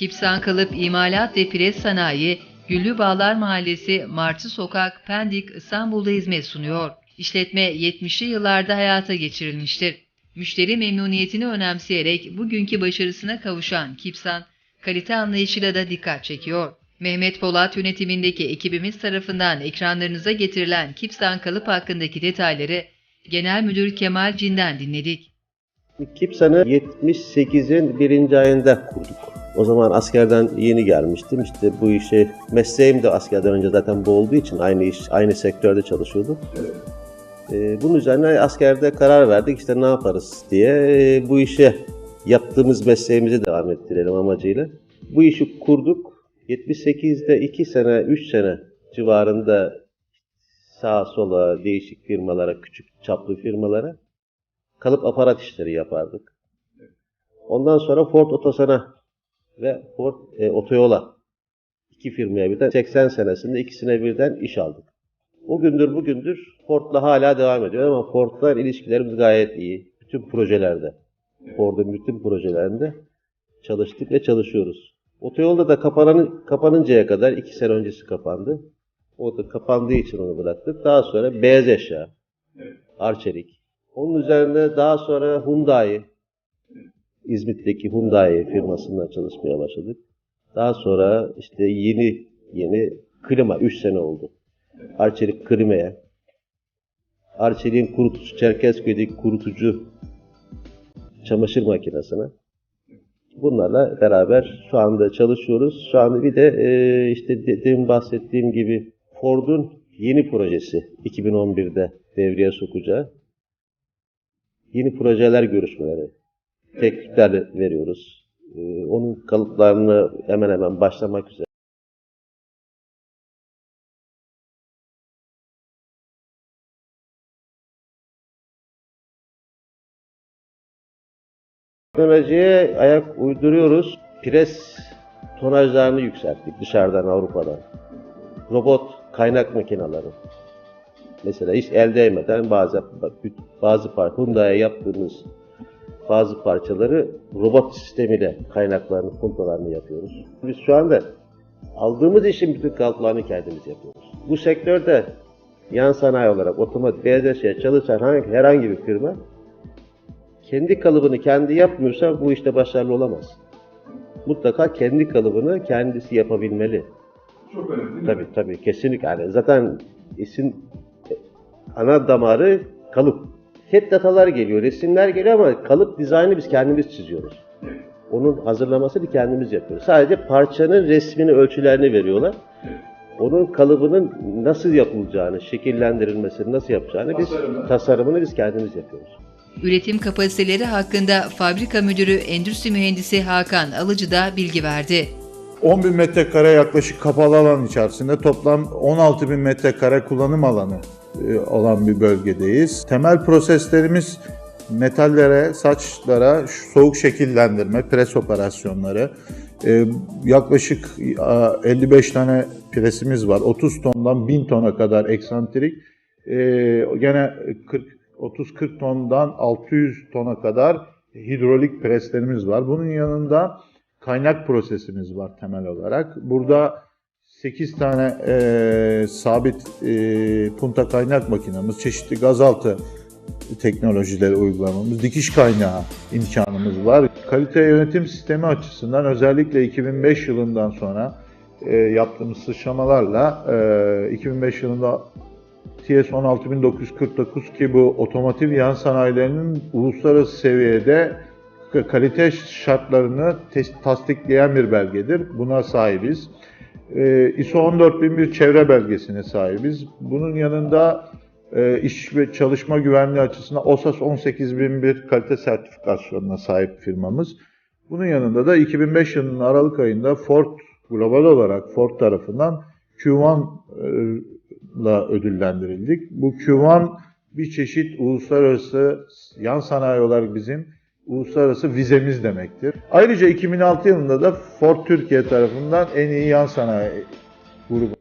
Kipsan Kalıp İmalat ve Pres Sanayi, Güllü Bağlar Mahallesi, Martı Sokak, Pendik, İstanbul'da hizmet sunuyor. İşletme 70'li yıllarda hayata geçirilmiştir. Müşteri memnuniyetini önemseyerek bugünkü başarısına kavuşan Kipsan, kalite anlayışıyla da dikkat çekiyor. Mehmet Polat yönetimindeki ekibimiz tarafından ekranlarınıza getirilen Kipsan Kalıp hakkındaki detayları Genel Müdür Kemal Cin'den dinledik. Kipsan'ı 78'in birinci ayında kurduk. O zaman askerden yeni gelmiştim. İşte bu işi, mesleğim de askerden önce zaten bu olduğu için aynı iş, aynı sektörde çalışıyordum. Ee, bunun üzerine askerde karar verdik işte ne yaparız diye Ee, bu işe yaptığımız mesleğimizi devam ettirelim amacıyla. Bu işi kurduk. 78'de 2 sene, 3 sene civarında sağa sola değişik firmalara, küçük çaplı firmalara kalıp aparat işleri yapardık. Ondan sonra Ford Otosan'a ve Ford e, Otoyol'a iki firmaya birden 80 senesinde ikisine birden iş aldık. O gündür bugündür Ford'la hala devam ediyor ama Ford'la ilişkilerimiz gayet iyi. Bütün projelerde, Ford'un bütün projelerinde çalıştık ve çalışıyoruz. Otoyolda da kapanan, kapanıncaya kadar iki sene öncesi kapandı. O da kapandığı için onu bıraktık. Daha sonra beyaz eşya, Arçelik. Onun üzerinde daha sonra Hyundai, İzmit'teki Hyundai firmasında çalışmaya başladık. Daha sonra işte yeni yeni klima 3 sene oldu. Arçelik klimaya. Arçelik'in kurutucu, Çerkezköy'deki kurutucu çamaşır makinesine. Bunlarla beraber şu anda çalışıyoruz. Şu anda bir de e, işte de- demin bahsettiğim gibi Ford'un yeni projesi 2011'de devreye sokacağı yeni projeler görüşmeleri, teklifler veriyoruz. Ee, onun kalıplarını hemen hemen başlamak üzere. Teknolojiye ayak uyduruyoruz. Pres tonajlarını yükselttik dışarıdan Avrupa'dan. Robot kaynak makineleri. Mesela hiç el değmeden bazı bazı par Hyundai'ye yaptığımız bazı parçaları robot sistemiyle kaynaklarını, puntolarını yapıyoruz. Biz şu anda aldığımız işin bütün kalıplarını kendimiz yapıyoruz. Bu sektörde yan sanayi olarak otomatik beyaz eşya çalışan hangi, herhangi bir firma kendi kalıbını kendi yapmıyorsa bu işte başarılı olamaz. Mutlaka kendi kalıbını kendisi yapabilmeli. Çok önemli değil mi? Tabii tabii kesinlikle. Yani zaten işin ana damarı kalıp. Set datalar geliyor, resimler geliyor ama kalıp dizaynı biz kendimiz çiziyoruz. Onun hazırlamasını kendimiz yapıyoruz. Sadece parçanın resmini, ölçülerini veriyorlar. Onun kalıbının nasıl yapılacağını, şekillendirilmesini nasıl yapacağını biz Tasarımı. tasarımını biz kendimiz yapıyoruz. Üretim kapasiteleri hakkında fabrika müdürü Endüstri Mühendisi Hakan Alıcı da bilgi verdi. 10 bin metrekare yaklaşık kapalı alan içerisinde toplam 16 bin metrekare kullanım alanı e, olan bir bölgedeyiz. Temel proseslerimiz metallere, saçlara soğuk şekillendirme, pres operasyonları. E, Yaklaşık a, 55 tane presimiz var. 30 tondan 1000 tona kadar eksantrik. E, Gene 40 30-40 tondan 600 tona kadar hidrolik preslerimiz var. Bunun yanında kaynak prosesimiz var temel olarak. Burada 8 tane e, sabit e, punta kaynak makinamız, çeşitli gazaltı teknolojileri uygulamamız, dikiş kaynağı imkanımız var. Kalite yönetim sistemi açısından özellikle 2005 yılından sonra e, yaptığımız sıçramalarla e, 2005 yılında TS 16949 ki bu otomotiv yan sanayilerinin uluslararası seviyede kalite şartlarını tasdikleyen bir belgedir. Buna sahibiz. Ee, ISO 14001 çevre belgesine sahibiz. Bunun yanında e, iş ve çalışma güvenliği açısından OSAS 18001 kalite sertifikasyonuna sahip firmamız. Bunun yanında da 2005 yılının Aralık ayında Ford global olarak Ford tarafından Q1 e, ödüllendirildik. Bu Q1 bir çeşit uluslararası yan sanayi olarak bizim uluslararası vizemiz demektir. Ayrıca 2006 yılında da Ford Türkiye tarafından en iyi yan sanayi grubu